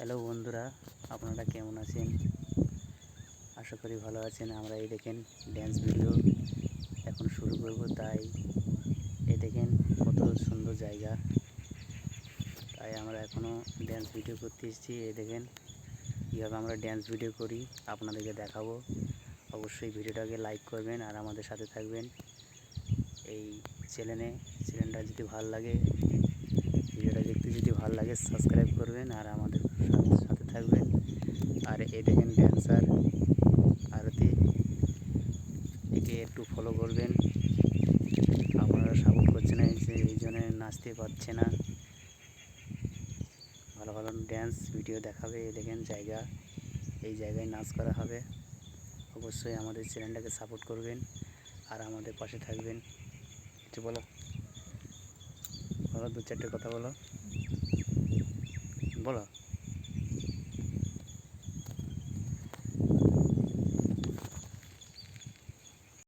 Hello বন্ধুরা, আপনারা কেমন আছেন? আশা করি ভালো আছেন। আমরা এই দেখেন ড্যান্স ভিডিও এখন শুরু করব। তাই এই দেখেন কত সুন্দর জায়গা। তাই আমরা এখনও ড্যান্স ভিডিও করতে এসেছি। এই দেখেন কীভাবে আমরা ড্যান্স ভিডিও করি, আপনাদেরকে দেখাবো। অবশ্যই ভিডিওটাকে লাইক করবেন আর আমাদের সাথে থাকবেন। এই চ্যানেলে চ্যানেলটা যদি ভালো লাগে, ভিডিওটা দেখতে যদি ভালো লাগে সাবস্ক্রাইব করবেন আর আমাদের থাকবেন। আর এই দেখেন ড্যান্সার আরতি। একে একটু ফলো করবেন। আপনারা সাপোর্ট করছে না যে, এই জন্য নাচতে পারছে না। ভালো ভালো ড্যান্স ভিডিও দেখাবে, এই দেখেন জায়গা। এই জায়গায় নাচ করা হবে। অবশ্যই আমাদের চ্যানেলটাকে সাপোর্ট করবেন আর আমাদের পাশে থাকবেন। কিছু বলো? বলো দু চারটে কথা বলো। বলো।